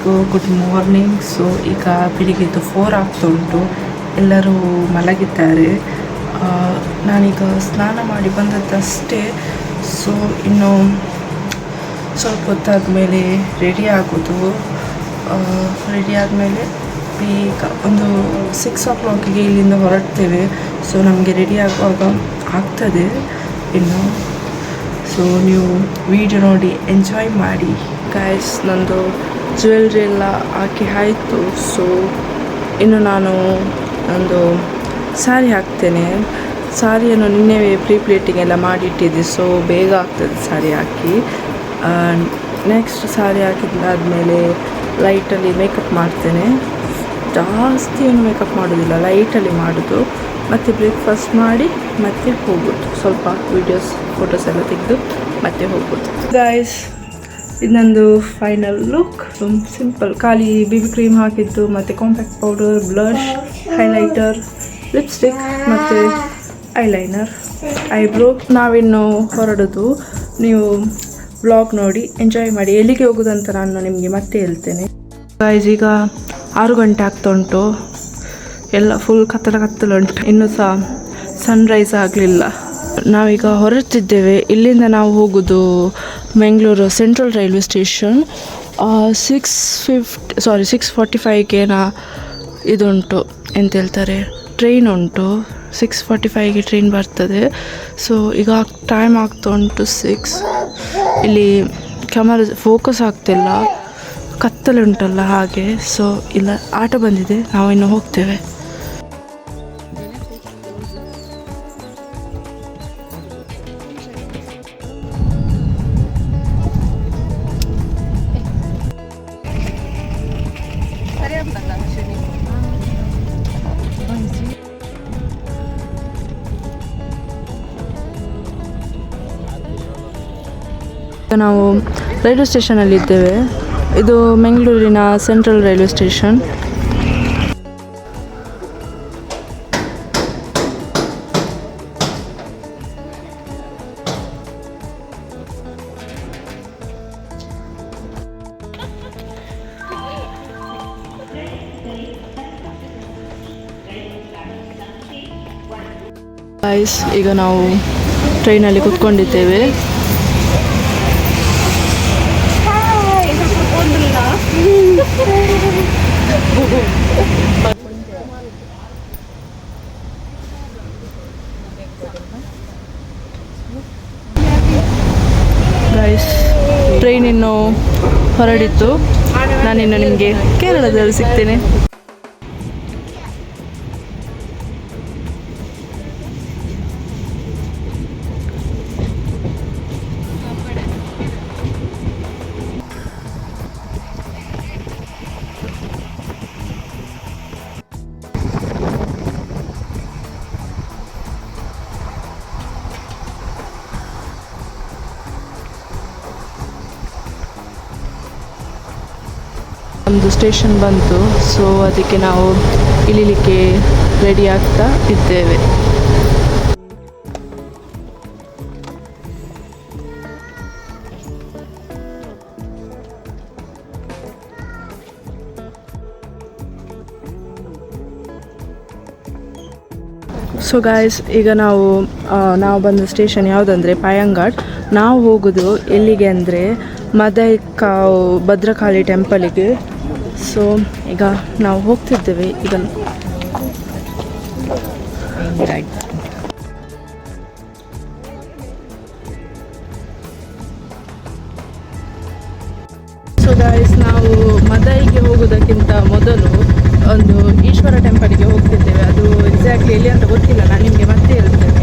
ಎಲ್ರಿಗೂ good morning so ಈಗ ಬೆಳಿಗ್ಗೆದು four ಆಗ್ತಾ ಉಂಟು. ಎಲ್ಲರೂ ಮಲಗಿದ್ದಾರೆ. ನಾನೀಗ ಸ್ನಾನ ಮಾಡಿ ಬಂದದ್ದಷ್ಟೇ. ಸೊ ಇನ್ನು ಸ್ವಲ್ಪ ಹೊತ್ತಾದ ಮೇಲೆ ರೆಡಿ ಆಗೋದು ರೆಡಿ ಆದಮೇಲೆ ಈಗ ಒಂದು ಸಿಕ್ಸ್ ಓ ಕ್ಲಾಕಿಗೆ ಇಲ್ಲಿಂದ ಹೊರಡ್ತೇವೆ. ಸೊ ನಮಗೆ ರೆಡಿ ಆಗುವಾಗ ಆಗ್ತದೆ ಇನ್ನು. ಸೊ ನೀವು ವಿಡಿಯೋ ನೋಡಿ ಎಂಜಾಯ್ ಮಾಡಿ. ಗಾಯ್ಸ್ ನಂದು ಜ್ಯುವೆಲ್ರಿ ಎಲ್ಲ ಹಾಕಿ ಆಯಿತು. ಸೊ ಇನ್ನು ನಾನು ಒಂದು ಸ್ಯಾರಿ ಹಾಕ್ತೇನೆ. ಸ್ಯಾರಿಯನ್ನು ನಿನ್ನೆ ಪ್ರೀ ಪ್ಲೇಟಿಂಗ್ ಎಲ್ಲ ಮಾಡಿಟ್ಟಿದ್ದೆ. ಸೊ ಬೇಗ ಆಗ್ತದೆ ಸ್ಯಾರಿ ಹಾಕಿ. ನೆಕ್ಸ್ಟ್ ಸ್ಯಾರಿ ಹಾಕಿದ್ದಾದಮೇಲೆ ಲೈಟಲ್ಲಿ ಮೇಕಪ್ ಮಾಡ್ತೇನೆ. ಜಾಸ್ತಿ ಏನು ಮೇಕಪ್ ಮಾಡೋದಿಲ್ಲ. ಲೈಟಲ್ಲಿ ಮಾಡೋದು. ಮತ್ತು ಬ್ರೇಕ್ಫಾಸ್ಟ್ ಮಾಡಿ ಮತ್ತೆ ಹೋಗೋದು. ಸ್ವಲ್ಪ ವೀಡಿಯೋಸ್ ಫೋಟೋಸ್ ಎಲ್ಲ ತೆಗೆದು ಮತ್ತೆ ಹೋಗೋದು. ಗಾಯ್ಸ್ ಇದು ನಂದು ಫೈನಲ್ ಲುಕ್ ಸಿಂಪಲ್ ಖಾಲಿ ಬಿಬಿ ಕ್ರೀಮ್ ಹಾಕಿದ್ದು ಮತ್ತು compact powder blush highlighter lipstick ಮತ್ತು ಐಲೈನರ್ ಐಬ್ರೋ ನಾವಿನ್ನು ಹೊರಡೋದು. ನೀವು ಬ್ಲಾಗ್ ನೋಡಿ ಎಂಜಾಯ್ ಮಾಡಿ. ಎಲ್ಲಿಗೆ ಹೋಗೋದಂತ ನಾನು ನಿಮಗೆ ಮತ್ತೆ ಹೇಳ್ತೇನೆ. ಗಾಯ್ಸ್ ಈಗ ಆರು ಗಂಟೆ ಆಗ್ತಾ ಉಂಟು. ಎಲ್ಲ ಫುಲ್ ಕತ್ತಲ ಕತ್ತಲು ಉಂಟು. ಇನ್ನೂ ಸಹ ಸನ್ರೈಸ್ ಆಗಲಿಲ್ಲ. ನಾವೀಗ ಹೊರಡ್ತಿದ್ದೇವೆ. ಇಲ್ಲಿಂದ ನಾವು ಹೋಗೋದು Bengaluru central railway station six fifty sorry six forty ಫೈವ್ಗೆ ನಾ ಇದುಂಟು ಎಂತ ಹೇಳ್ತಾರೆ ಟ್ರೈನ್ ಉಂಟು. ಸಿಕ್ಸ್ ಫಾರ್ಟಿ ಫೈವ್ಗೆ ಟ್ರೈನ್ ಬರ್ತದೆ. ಸೊ ಈಗ ಟೈಮ್ ಆಗ್ತಾ ಉಂಟು ಸಿಕ್ಸ್ ಇಲ್ಲಿ ಕ್ಯಾಮರ ಫೋಕಸ್ ಆಗ್ತಿಲ್ಲ ಕತ್ತಲೆ ಉಂಟಲ್ಲ ಹಾಗೆ. ಸೊ ಇಲ್ಲ, ಆಟ ಬಂದಿದೆ. ನಾವು ಇನ್ನು ಹೋಗ್ತೇವೆ. ನಾವು ರೈಲ್ವೆ ಸ್ಟೇಷನಲ್ಲಿ ಇದ್ದೇವೆ ಇದು ಬೆಂಗಳೂರಿನ ಸೆಂಟ್ರಲ್ ರೈಲ್ವೆ ಸ್ಟೇಷನ್ ಗೈಸ್ ಈಗ ನಾವು ಟ್ರೈನಲ್ಲಿ ಕುತ್ಕೊಂಡಿದ್ದೇವೆ. ಗೈಸ್ ಟ್ರೈನ್ ಇನ್ನು ಹೊರಡಿತ್ತು. ನಾನಿನ್ನು ನಿಮಗೆ ಕೇರಳದಲ್ಲಿ ಸಿಗ್ತೇನೆ. ಸ್ಟೇಷನ್ ಬಂತು ಸೊ ಅದಕ್ಕೆ ನಾವು ಇಳಿಲಿಕ್ಕೆ ರೆಡಿ ಆಗ್ತಾ ಇದ್ದೇವೆ. ಸೊ ಗಾಯ್ಸ್ ಈಗ ನಾವು ನಾವು ಬಂದ ಸ್ಟೇಷನ್ ಯಾವುದಂದರೆ ಪಾಯಂಗಾಡ್. ನಾವು ಹೋಗೋದು ಎಲ್ಲಿಗೆ ಅಂದರೆ ಮದೈಕಾವ್ ಭದ್ರಕಾಳಿ ಟೆಂಪಲಿಗೆ ಸೊ, ಈಗ ನಾವು ಹೋಗ್ತಿದ್ದೇವೆ. ಈಗ ಸೊ ಗಾಯ್ಸ್ ನಾವು ಮದೈಗೆ ಹೋಗೋದಕ್ಕಿಂತ ಮೊದಲು ಒಂದು ಈಶ್ವರ ಟೆಂಪಲ್ಗೆ ಹೋಗ್ತಿದ್ದೇವೆ. ಅದು ಎಕ್ಸಾಕ್ಟ್ಲಿ ಎಲ್ಲಿ ಅಂತ ಗೊತ್ತಿಲ್ಲ. ನಾನು ನಿಮಗೆ ಮತ್ತೆ ಹೇಳ್ತೇನೆ.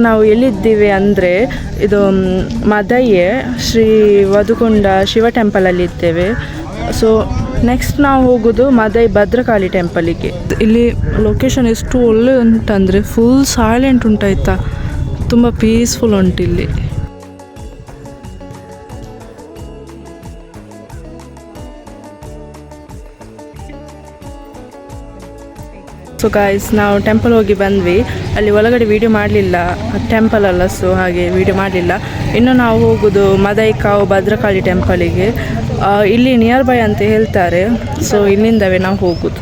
ನಾವು ಎಲ್ಲಿದ್ದೀವಿ ಅಂದರೆ ಇದು ಮ್, ಮದಯ್ಯ ಶ್ರೀ ವಧುಕೊಂಡ ಶಿವ ಟೆಂಪಲಲ್ಲಿ ಇದ್ದೇವೆ. ಸೊ ನೆಕ್ಸ್ಟ್ ನಾವು ಹೋಗೋದು ಮದೈ ಭದ್ರಕಾಳಿ ಟೆಂಪಲಿಗೆ ಇಲ್ಲಿ ಲೊಕೇಶನ್ ಎಷ್ಟು ಒಳ್ಳೆ ಉಂಟಂದರೆ ಫುಲ್ ಸೈಲೆಂಟ್ ಉಂಟಾಯ್ತಾ. ತುಂಬ ಪೀಸ್ಫುಲ್ ಉಂಟು ಇಲ್ಲಿ. ಗಾಯ್ಸ್ ನಾವು ಟೆಂಪಲ್ ಹೋಗಿ ಬಂದ್ವಿ. ಅಲ್ಲಿ ಒಳಗಡೆ ವಿಡಿಯೋ ಮಾಡಲಿಲ್ಲ. ಟೆಂಪಲ್ ಅಲ್ಲ ಸೊ ಹಾಗೆ ವಿಡಿಯೋ ಮಾಡಲಿಲ್ಲ. ಇನ್ನು ನಾವು ಹೋಗೋದು ಮದೈಕಾವು ಭದ್ರಕಾಳಿ ಟೆಂಪಲಿಗೆ ಇಲ್ಲಿ ನಿಯರ್ ಬೈ ಅಂತ ಹೇಳ್ತಾರೆ. ಸೊ ಇಲ್ಲಿಂದವೇ ನಾವು ಹೋಗೋದು.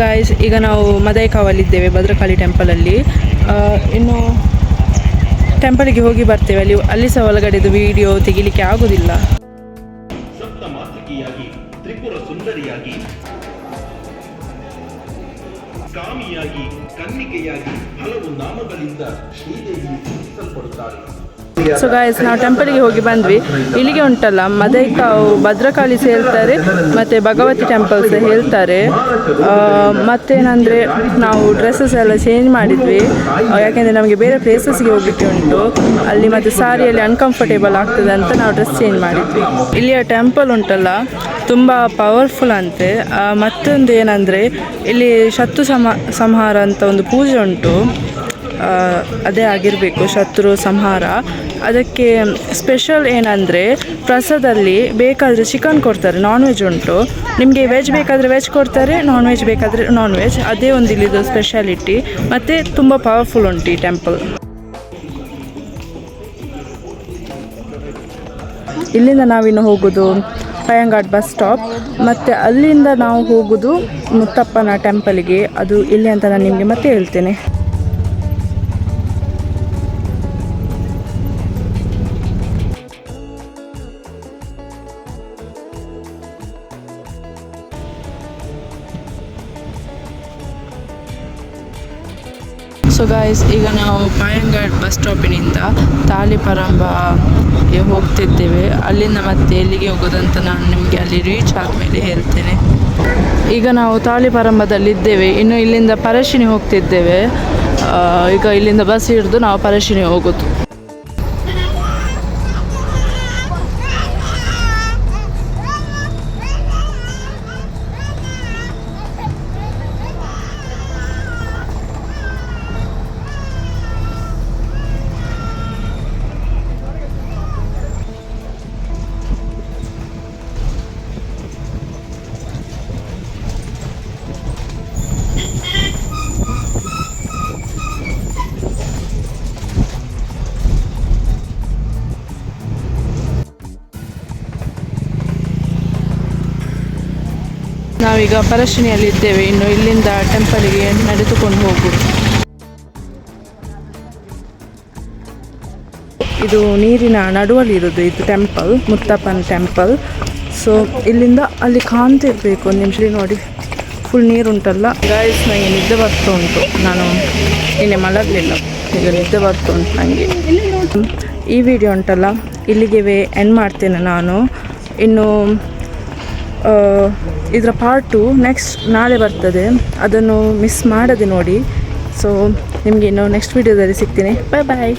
ಗಾಯ್ಸ್ ಈಗ ನಾವು ಮದೈಕಾವಲ್ಲಿದ್ದೇವೆ ಭದ್ರಕಾಳಿ ಟೆಂಪಲಲ್ಲಿ ಇನ್ನು ಟೆಂಪಲಿಗೆ ಹೋಗಿ ಬರ್ತೇವೆ. ಅಲ್ಲಿ ಅಲ್ಲಿ ಸಹ ಒಳಗಡೆದು ವಿಡಿಯೋ ತೆಗಿಲಿಕ್ಕೆ ಆಗೋದಿಲ್ಲ. ತ್ರಿಪುರ ಸುಂದರಿಯಾಗಿ, ಕಾಮಿಯಾಗಿ, ಕನ್ನಿಕೆಯಾಗಿ ಹಲವು ನಾಮಗಳಿಂದ ಶ್ರೀದೇವಿ ಪೂಜಿಸಲ್ಪಡುತ್ತಾಳೆ ಸೊ ಗಾಯಸ್ ನಾವು ಟೆಂಪಲ್ಗೆ ಹೋಗಿ ಬಂದ್ವಿ. ಇಲ್ಲಿಗೆ ಉಂಟಲ್ಲ ಮದೈಕಾವು ಭದ್ರಕಾಳಿ ಹೇಳ್ತಾರೆ ಮತ್ತು ಭಗವತಿ ಟೆಂಪಲ್ಸ್ ಹೇಳ್ತಾರೆ. ಮತ್ತೇನಂದರೆ ನಾವು ಡ್ರೆಸ್ಸಸ್ ಎಲ್ಲ ಚೇಂಜ್ ಮಾಡಿದ್ವಿ. ಯಾಕೆಂದರೆ ನಮಗೆ ಬೇರೆ ಪ್ಲೇಸಸ್ಗೆ ಹೋಗಲಿಕ್ಕೆ ಉಂಟು. ಅಲ್ಲಿ ಮತ್ತು ಸಾರಿಯಲ್ಲಿ ಅನ್ಕಂಫರ್ಟೇಬಲ್ ಆಗ್ತದೆ ಅಂತ ನಾವು ಡ್ರೆಸ್ ಚೇಂಜ್ ಮಾಡಿದ್ವಿ. ಇಲ್ಲಿಯ ಟೆಂಪಲ್ ಉಂಟಲ್ಲ, ತುಂಬ ಪವರ್ಫುಲ್ ಅಂತೆ. ಮತ್ತೊಂದು ಏನಂದರೆ, ಇಲ್ಲಿ ಶತ್ರು ಸಮ, ಸಂಹಾರ ಅಂತ ಒಂದು ಪೂಜೆ ಉಂಟು. ಅದೇ ಆಗಿರಬೇಕು, ಶತ್ರು, ಸಂಹಾರ. ಅದಕ್ಕೆ ಸ್ಪೆಷಲ್ ಏನಂದರೆ ಪ್ರಸಾದಲ್ಲಿ ಬೇಕಾದರೆ ಚಿಕನ್ ಕೊಡ್ತಾರೆ ನಾನ್ ವೆಜ್ ಉಂಟು. ನಿಮಗೆ ವೆಜ್ ಬೇಕಾದರೆ ವೆಜ್ ಕೊಡ್ತಾರೆ ನಾನ್ ವೆಜ್ ಬೇಕಾದರೆ ನಾನ್ ವೆಜ್ ಅದೇ ಒಂದು ಇಲ್ಲಿದು ಸ್ಪೆಷಾಲಿಟಿ ಮತ್ತು ತುಂಬ ಪವರ್ಫುಲ್ ಉಂಟು ಈ ಟೆಂಪಲ್ ಇಲ್ಲಿಂದ ನಾವಿನ್ನು ಹೋಗೋದು ಪಯಂಗಾಡ್ ಬಸ್ ಸ್ಟಾಪ್ ಮತ್ತು ಅಲ್ಲಿಂದ ನಾವು ಹೋಗೋದು ಮುತ್ತಪ್ಪನ ಟೆಂಪಲ್ಗೆ ಅದು ಇಲ್ಲಿ ಅಂತ ನಾನು ನಿಮಗೆ ಮತ್ತೆ ಹೇಳ್ತೇನೆ. ಸೊ ಗಾಯ್ಸ್ ಈಗ ನಾವು ಪಾಯಂಗಾಡ್ ಬಸ್ ಸ್ಟಾಪಿನಿಂದ ತಾಲಿಪರಂಬಗೆ ಹೋಗ್ತಿದ್ದೇವೆ. ಅಲ್ಲಿಂದ ಮತ್ತೆ ಎಲ್ಲಿಗೆ ಹೋಗೋದಂತ ನಾನು ನಿಮಗೆ ಅಲ್ಲಿ ರೀಚ್ ಆದಮೇಲೆ ಹೇಳ್ತೇನೆ. ಈಗ ನಾವು ತಾಲಿಪರಂಬದಲ್ಲಿದ್ದೇವೆ ಇನ್ನು ಇಲ್ಲಿಂದ ಪರಶಿನಿ ಹೋಗ್ತಿದ್ದೇವೆ. ಈಗ ಇಲ್ಲಿಂದ ಬಸ್ ಹಿಡಿದು ನಾವು ಪರಶಿನಿ ಹೋಗೋದು. ನಾವೀಗ ಪರಶಿನಿಯಲ್ಲಿದ್ದೇವೆ ಇನ್ನು ಇಲ್ಲಿಂದ ಟೆಂಪಲಿಗೆ ನಡೆದುಕೊಂಡು ಹೋಗು. ಇದು ನೀರಿನ ನಡುವಲ್ಲಿ ಇರೋದು ಇದು ಟೆಂಪಲ್, ಮುತ್ತಪ್ಪನ ಟೆಂಪಲ್. ಸೊ ಇಲ್ಲಿಂದ ಅಲ್ಲಿ ಕಾಣ್ತಿರ್ಬೇಕು ಒಂದು ನಿಮಿಷ ನೋಡಿ. ಫುಲ್ ನೀರು ಉಂಟಲ್ಲ ಗಾಯಸ್ ನನಗೆ ನಿದ್ದೆ ಬರ್ತಾ ಉಂಟು. ನಾನು ನಿನ್ನೆ ಮಲಗಲಿಲ್ಲ. ಈಗ ನಿದ್ದೆ ಬರ್ತಾ ಉಂಟು ನನಗೆ ಈ ವಿಡಿಯೋ ಉಂಟಲ್ಲ. ಇಲ್ಲಿಗೆ ಎಂಡ್ ಮಾಡ್ತೇನೆ ನಾನು. ಇನ್ನು ಇದರ ಪಾರ್ಟು ನೆಕ್ಸ್ಟ್ ನಾಳೆ ಬರ್ತದೆ. ಅದನ್ನು ಮಿಸ್ ಮಾಡದೆ ನೋಡಿ. ಸೊ ನಿಮಗೆ ಇನ್ನು ನೆಕ್ಸ್ಟ್ ವೀಡಿಯೋದಲ್ಲಿ ಸಿಗ್ತೀನಿ. ಬಾಯ್ ಬಾಯ್